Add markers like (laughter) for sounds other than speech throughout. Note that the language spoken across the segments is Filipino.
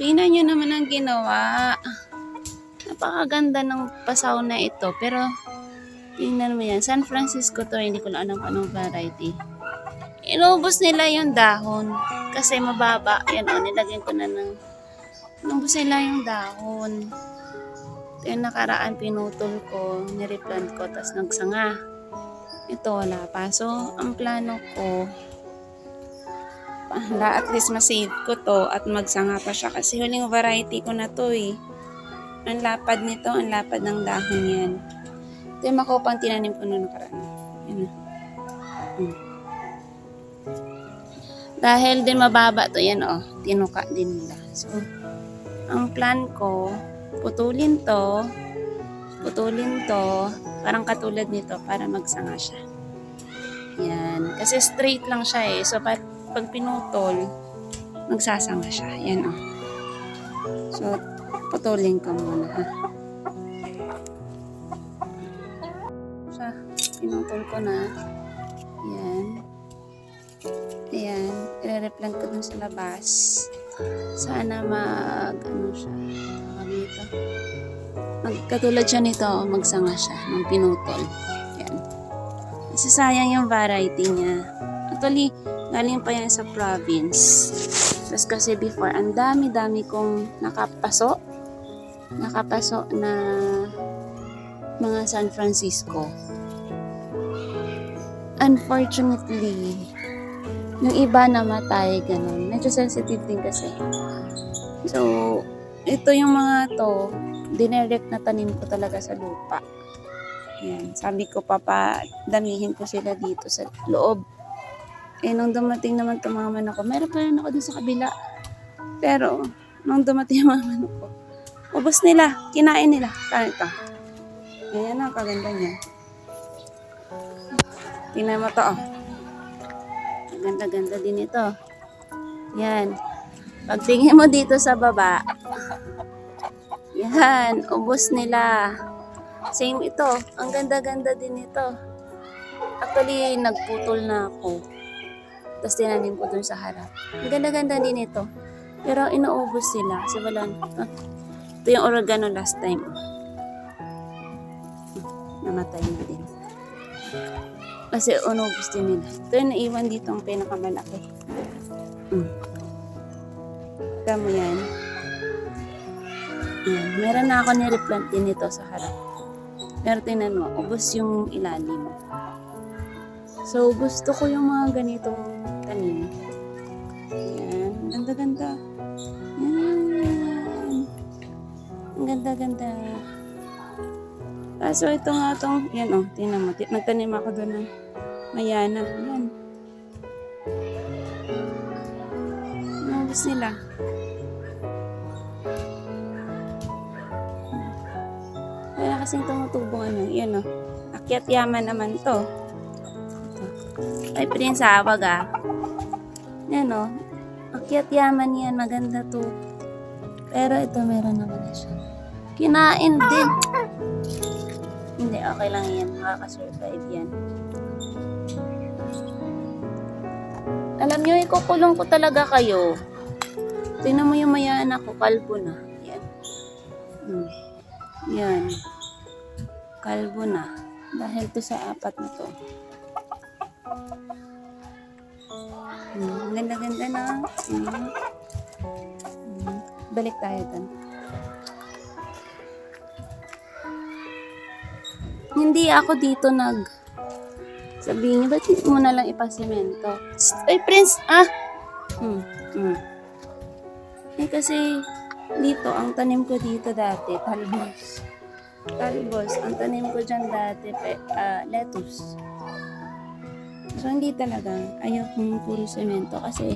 Tingnan nyo naman ang ginawa. Napakaganda ng pasaw na ito. Pero, tingnan mo yan. San Francisco to. Hindi ko na alam anong variety. Inubos nila yung dahon. Kasi mababa. Yan o, nilagyan ko na ng... Inubos nila yung dahon. Ito yung nakaraan pinutol ko. Nireplant ko. Tapos nagsanga. Ito wala pa. So, ang plano ko, para at least masave ko to at magsanga pa siya kasi huling variety ko na to eh. Ang lapad nito, ang lapad ng dahon yan. Ito yung makupang tinanim ko noong nakaraan. Yan na. Hmm. Dahil din mababa to, yan oh, tinuka din nila. So, ang plan ko, putulin to, putulin to, parang katulad nito para magsanga siya. Yan. Kasi straight lang siya eh. So, pag, pag pinutol, magsasanga siya. Yan oh. So, putulin ko muna ha. Siya, pinutol ko na. Yan. Ayan. Ire-replant ko dun sa labas. Sana mag, ano siya, tawag dito. Magkatulad siya nito, magsanga siya ng pinutol. Yan. Kasi sayang yung variety niya. Actually, galing pa yan sa province. Tapos kasi before, ang dami-dami kong nakapaso. Nakapaso na mga San Francisco. Unfortunately, yung iba namatay, ganun. Medyo sensitive din kasi. So, ito yung mga to, dinirect na tanim ko talaga sa lupa. Yan. Sabi ko, papa, damihin ko sila dito sa loob. Eh, nung dumating naman itong mga manok ko, meron pa rin ako dun sa kabila. Pero, nung dumating yung mga manok ko, ubos nila, kinain nila. Kaya ito. Ayan ang kaganda niya. Tingnan mo to, oh. Ganda-ganda din ito. Yan. Pagtingin mo dito sa baba, yan, ubos nila. Same ito. Ang ganda-ganda din ito. Actually, nagputol na ako. Tapos tinanim ko dun sa harap. Ang ganda-ganda din ito. Pero inuubos sila. Kasi wala ah, Ito yung oregano last time. Namatay na din. Kasi unubos din nila. Ito yung naiwan dito ang pinakamalaki. Mm. Kita mo yan. Yan. Meron na ako ni-replant din ito sa harap. Pero tingnan mo, ubos yung ilalim. So, gusto ko yung mga ganitong tanim. Yan. Ganda-ganda. Yan. Ang ganda-ganda. Kaso ito nga itong, yan oh, tingnan mo. Nagtanim ako doon ng mayana. Yan. Ubus nila. Wala kasing tumutubong ano. Yan o. Akyat yaman naman to. Ay, prinsawag ah. Yan o. Akyat yaman yan. Maganda to. Pero ito meron naman na siya. Kinain din. Hindi, okay lang yan. Makakasurvive yan. Alam nyo, ikukulong ko talaga kayo. Tingnan mo yung mayana ko, kalbo na. Yan. Hmm. Yan. Kalbo na. Dahil to sa apat na to. Hmm. Ganda-ganda na. Hmm. Balik tayo dun. Hindi ako dito nag... Sabihin niyo, ba't mo na lang ipasimento? Ay, Prince! Ah! Hmm. Hmm. Eh, kasi dito, ang tanim ko dito dati, talbos. Talbos. Ang tanim ko dyan dati, pe, ah, lettuce. So, hindi talaga. Ayaw kong puro semento kasi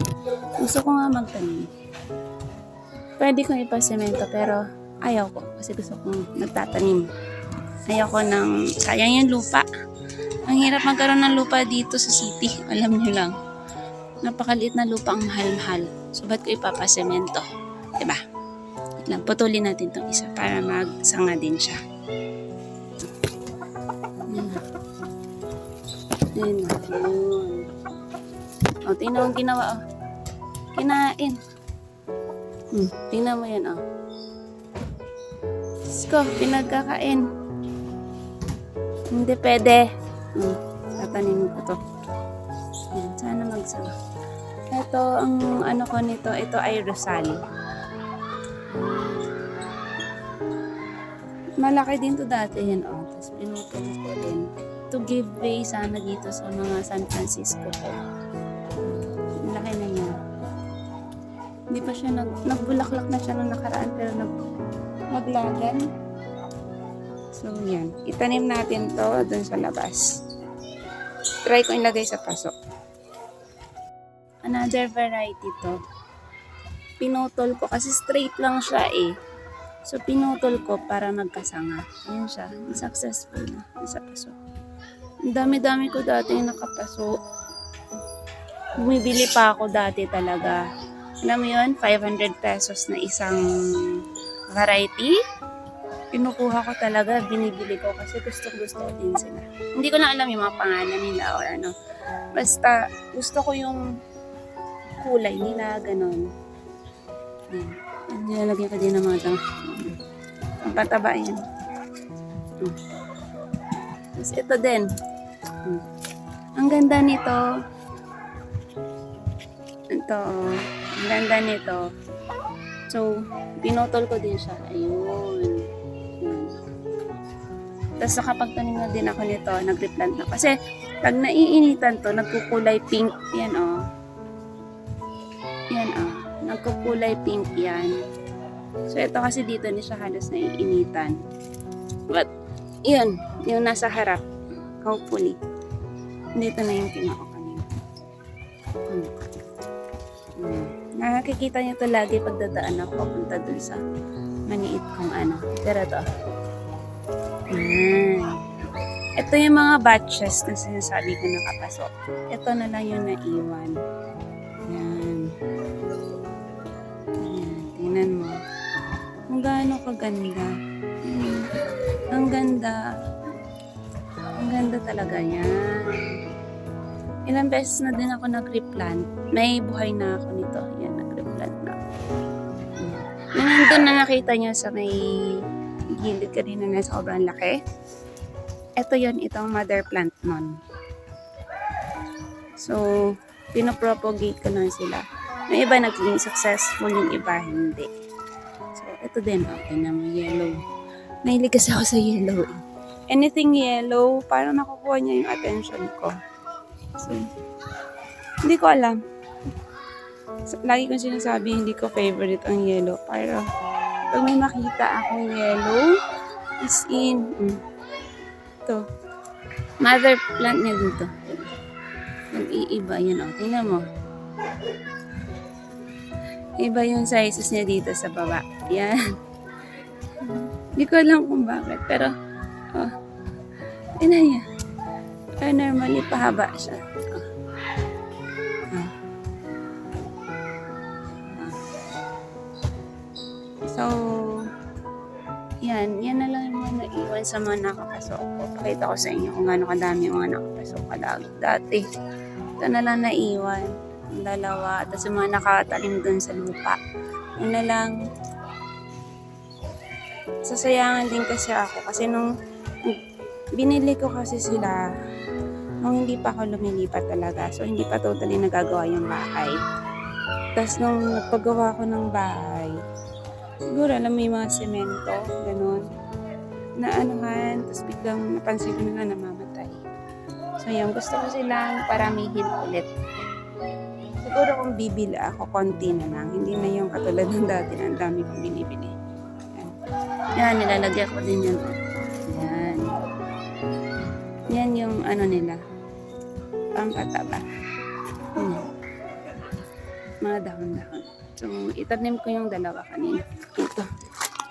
gusto ko nga magtanim. Pwede kong ipasemento pero ayaw ko kasi gusto kong nagtatanim. Ayaw ko ng, sayang yung lupa. Ang hirap magkaroon ng lupa dito sa city. (laughs) Alam niyo lang. Napakaliit na lupa ang mahal-mahal. So, ba't ko ipapasemento? Diba? Wait lang, putulin natin itong isa para magsanga din siya. Yan na. Yun. O, tingnan mo ginawa. O. Kinain. Hmm, tingnan mo yan, oh. Diyos ko, pinagkakain. Hindi pwede. Hmm, tatanim ko to. Yan, sana magsama. Ito, ang ano ko nito, ito ay Rosal. Malaki din to dati yan, oh. Tapos pinutol ko din. To give way sana dito sa mga San Francisco ko. Ang Laki na yan. Hindi pa siya nag, nagbulaklak na siya nung nakaraan pero nag, maglagan. So, yan. Itanim natin to dun sa labas. Try ko ilagay sa paso. Another variety to. Pinutol ko kasi straight lang siya eh. So, pinutol ko para magkasanga. Ayan siya. Successful na. Sa paso. Dami-dami ko dati yung nakapaso. Bumibili pa ako dati talaga. Alam mo yun, 500 pesos na isang variety. Pinukuha ko talaga, binibili ko kasi gusto-gusto ko din sila. Hindi ko lang alam yung mga pangalan nila or ano. Basta, gusto ko yung kulay nila, ganon. Yan. Yan, nilalagyan ko din ng mga tang. Ang pataba yan. Hmm. Tapos ito din. Hmm. Ang ganda nito. Ito. Ang ganda nito. So, pinutol ko din siya. Ayun. Yan. Tapos nakapagtanim na din ako nito. Nag-replant na. Kasi, pag naiinitan to, nagkukulay pink. Yan, oh. Yan, oh. Nagkukulay pink yan. So, ito kasi dito ni siya halos naiinitan. But, yun. Yung nasa harap. Hopefully. Dito na yung pinako kanina. Hmm. Hmm. Nakikita niyo to lagi pag dadaan ako papunta dun sa maniit kong ano. Pero to. Yan. Ito yung mga batches na sinasabi ko nakapasok. Ito na lang yung naiwan. Yan. Yan. Tingnan mo. Kung gaano kaganda. Hmm. Ang ganda. Ang ganda talaga yan. Ilang beses na din ako nag-replant. May buhay na ako nito. Yan, nag-replant na ako. Yung nandun na nakita niyo sa may gilid kanina na sobrang laki. Ito yon itong mother plant nun. So, pinopropagate ko lang sila. Yung iba naging successful, yung iba hindi. So, ito din, okay na may yellow. Nahilig kasi ako sa yellow. eh. Anything yellow, parang nakukuha niya yung attention ko. So, hindi ko alam. Lagi kong sinasabi, hindi ko favorite ang yellow. Pero, pag may makita akong yellow, is in, mm, ito, mother plant niya dito. Nag-iiba, yan o. Tingnan mo. Iba yung sizes niya dito sa baba. Yan. (laughs) Hindi ko alam kung bakit, pero, oh, tingnan niya. Pero normally, pahaba siya. Oh. Oh. So, yan. Yan na lang yung mga naiwan sa mga nakapasok ko. Pakita ko sa inyo kung gaano kadami yung mga nakapasok ka dati. Ito na lang naiwan. Ang dalawa. Tapos yung mga nakatalim dun sa lupa. Yun na lang. Sasayangan din kasi ako. Kasi nung binili ko kasi sila nung hindi pa ako lumilipat talaga. So, hindi pa totally nagagawa yung bahay. Tapos, nung nagpagawa ko ng bahay, siguro alam mo yung mga semento, ganun, na anuhan, tapos biglang napansin ko nila namamatay. So, yun, gusto ko silang paramihin ulit. Siguro kung bibili ako, konti na lang. Hindi na yung katulad ng dati na ang dami kong binibili. Yan. Yan, nilalagyan ko din yun. Yan. Yan yung ano nila. Pampataba. Hmm. Mga dahon-dahon. So, itanim ko yung dalawa kanina. Ito.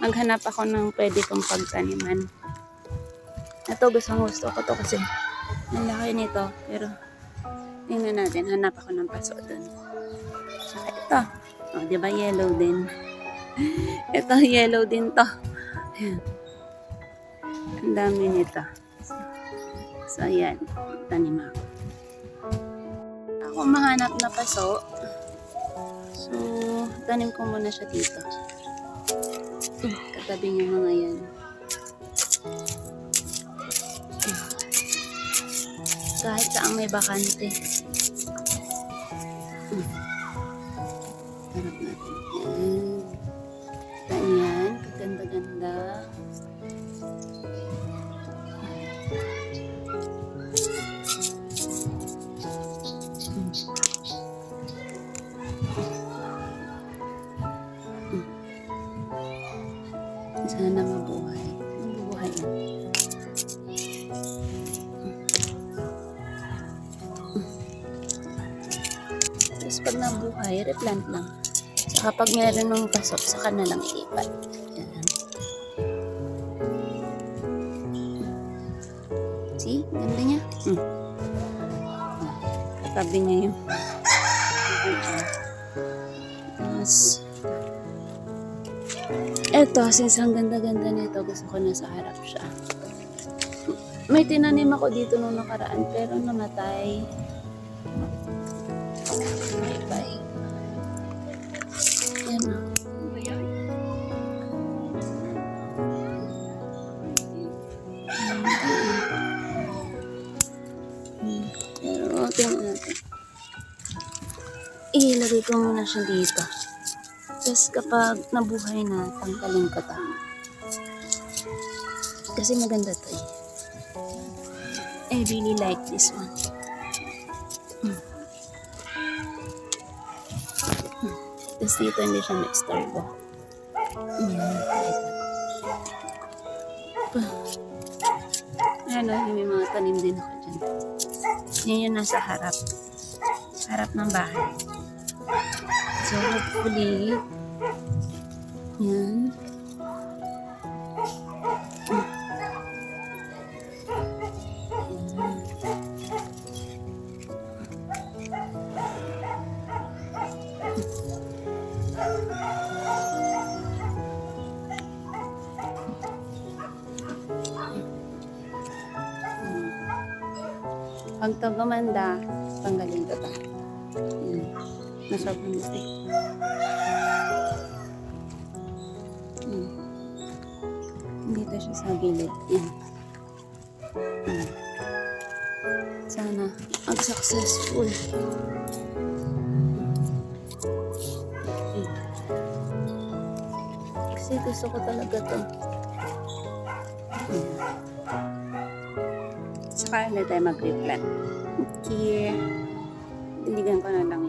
Maghanap ako ng pwede kong pagtaniman. Ito, gusto gusto ko to kasi ang laki nito. Pero, tingnan natin. Hanap ako ng paso dun. So, ito. O, di ba yellow din? (laughs) ito, yellow din to. Ang dami nito. So, ayan. Tanim ako. Ako mahanap na paso. So, tanim ko muna siya dito. Katabi niyo mga yan. Kahit saan may bakante. Harap natin. Yan. Kita niyo yan. Kaganda-ganda. Sana mabuhay. Mabuhay yan. Tapos pag nabuhay, replant lang. Saka pag meron ng pasok, saka na lang ilipat. Yan. See? Ganda niya. Hmm. Katabi niya yung eto, since ang ganda-ganda nito, gusto ko na sa harap siya. May tinanim ako dito nung nakaraan, pero namatay. Bay. Yan na. Pero, tingnan natin. Ilagay ko muna siya dito. Tapos kapag nabuhay na, tanggalin ko. Kasi maganda to eh. I really like this one. Hmm. Hmm. Tapos dito hindi siya ma-istorbo. Yan. Ayan o, may mga tanim din ako dyan. Yan yung nasa harap. Harap ng bahay. So, hopefully, yan. Pag to gumanda, tanggalin ko. Yan. Nasa bunti. Hmm. Dito siya sa gilid. Yan. Hmm. Sana ang successful. Hmm. Kasi gusto ko talaga to. Hmm. Saka na tayo mag-replant. Okay. Diligan ko na lang